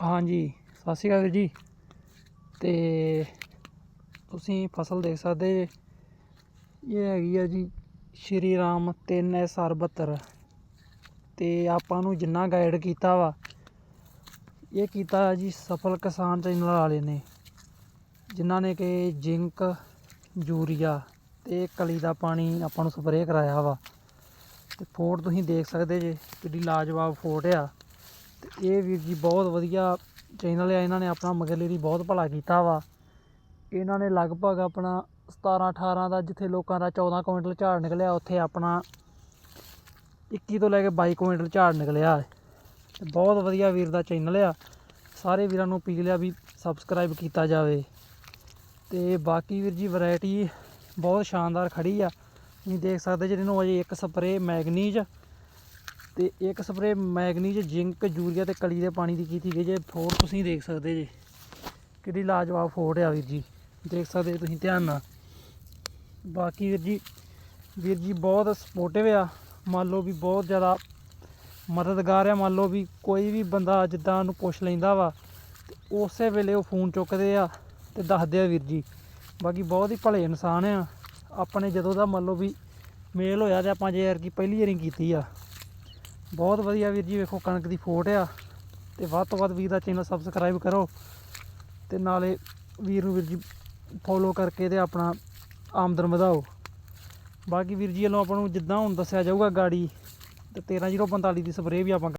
ਹਾਂਜੀ, ਸਤਿ ਸ਼੍ਰੀ ਅਕਾਲ ਵੀਰ ਜੀ। ਤੇ ਤੁਸੀਂ ਫਸਲ ਦੇਖ ਸਕਦੇ ਜੇ। ਇਹ ਹੈਗੀ ਆ ਜੀ ਸ਼੍ਰੀ ਰਾਮ 3 SR 72 ਤੇ ਆਪਾਂ ਨੂੰ ਜਿੰਨਾ ਗਾਈਡ ਕੀਤਾ ਵਾ, ਇਹ ਕੀਤਾ ਜੀ ਸਫਲ ਕਿਸਾਨ ਚੈਨਲ ਵਾਲੇ ਨੇ, ਜਿਨ੍ਹਾਂ ਨੇ ਕਿ ਜਿੰਕ, ਯੂਰੀਆ ਤੇ ਕਲੀ ਦਾ ਪਾਣੀ ਆਪਾਂ ਨੂੰ ਸਪਰੇਅ ਕਰਾਇਆ ਵਾ। ਤੇ ਫੋਟ ਤੁਸੀਂ ਦੇਖ ਸਕਦੇ ਜੇ, ਕਿੱਡੀ ਲਾਜਵਾਬ ਫੋਟ ਆ। ਤੇ ਇਹ ਵੀਰ ਜੀ ਬਹੁਤ ਵਧੀਆ ਚੈਨਲ ਆ, ਇਹਨਾਂ ਨੇ ਆਪਣਾ ਮਗਰਲੇ ਦੀ ਬਹੁਤ ਭਲਾ ਕੀਤਾ ਵਾ। ਇਹਨਾਂ ਨੇ ਲਗਭਗ ਆਪਣਾ 17 18 ਦਾ ਜਿੱਥੇ ਲੋਕਾਂ ਦਾ 14 ਕੁਇੰਟਲ ਝਾੜ ਨਿਕਲਿਆ, ਉੱਥੇ ਆਪਣਾ 21 ਤੋਂ ਲੈ ਕੇ 22 ਕੁਇੰਟਲ ਝਾੜ ਨਿਕਲਿਆ। ਹੈ। ਬਹੁਤ ਵਧੀਆ ਵੀਰ ਦਾ ਚੈਨਲ ਆ। ਸਾਰੇ ਵੀਰਾਂ ਨੂੰ ਅਪੀਲ ਆ ਵੀ ਸਬਸਕ੍ਰਾਈਬ ਕੀਤਾ ਜਾਵੇ। ਤੇ ਬਾਕੀ ਵੀਰ ਜੀ ਵੈਰਾਈਟੀ ਬਹੁਤ ਸ਼ਾਨਦਾਰ ਖੜੀ ਆ। ਤੁਸੀਂ ਦੇਖ ਸਕਦੇ ਜਿਹਨੂੰ ਅਜੇ ਇੱਕ ਸਪਰੇ ਮੈਗਨੀਜ ਤੇ ਇੱਕ ਸਪਰੇ ਮੈਗਨੀਜ ਜਿੰਕ, ਯੂਰੀਆ ਤੇ ਕਲੀ ਦੇ ਪਾਣੀ ਦੀ ਕੀਤੀ ਗਈ ਜੇ ਫੋੜ ਤੁਸੀਂ ਦੇਖ ਸਕਦੇ ਜੇ। ਕਿਹੜੀ ਲਾਜਵਾਬ ਫੋੜ ਆ ਵੀਰ ਜੀ। ਦੇਖ ਸਕਦੇ ਤੁਸੀਂ ਧਿਆਨ ਨਾਲ। ਬਾਕੀ ਵੀਰ ਜੀ ਵੀਰ ਜੀ ਬਹੁਤ ਸਪੋਰਟਿਵ ਆ। ਮੰਨ ਲਓ ਵੀ ਬਹੁਤ ਜ਼ਿਆਦਾ ਮਦਦਗਾਰ ਆ। ਮੰਨ ਲਓ ਵੀ ਕੋਈ ਵੀ ਬੰਦਾ ਜਿੱਦਾਂ ਉਹਨੂੰ ਪੁੱਛ ਲੈਂਦਾ ਵਾ, ਤੇ ਉਸੇ ਵੇਲੇ ਉਹ ਫੋਨ ਚੁੱਕਦੇ ਆ ਤੇ ਦੱਸਦੇ ਆ ਵੀਰ ਜੀ। ਬਾਕੀ ਬਹੁਤ ਹੀ ਭਲੇ ਇਨਸਾਨ ਆ। ਆਪਣੇ ਜਦੋਂ ਦਾ ਮੰਨ ਲਓ ਵੀ ਮੇਲ ਹੋਇਆ ਤੇ ਆਪਾਂ ਜੇ ਯਾਰ ਕੀ ਪਹਿਲੀ ਵਾਰੀ ਕੀਤੀ ਆ। ਬਹੁਤ ਵਧੀਆ ਵੀਰ ਜੀ, ਵੇਖੋ ਕਣਕ ਦੀ ਫੋਟ ਆ ਤੇ ਵੱਧ ਤੋਂ ਵੱਧ ਵੀਰ ਦਾ ਚੈਨਲ ਸਬਸਕ੍ਰਾਈਬ ਕਰੋ ਤੇ ਨਾਲੇ ਵੀਰ ਨੂੰ ਵੀਰ ਜੀ ਫੋਲੋ ਕਰਕੇ ਤੇ ਆਪਣਾ ਆਮਦਨ ਵਧਾਓ। ਬਾਕੀ ਵੀਰ ਜੀ ਵੱਲੋਂ ਆਪਾਂ ਨੂੰ ਜਿੱਦਾਂ ਹੁਣ ਦੱਸਿਆ ਜਾਊਗਾ ਗਾੜੀ ਤੇ 13045 ਦੀ ਸਪਰੇਅ ਵੀ ਆਪਾਂ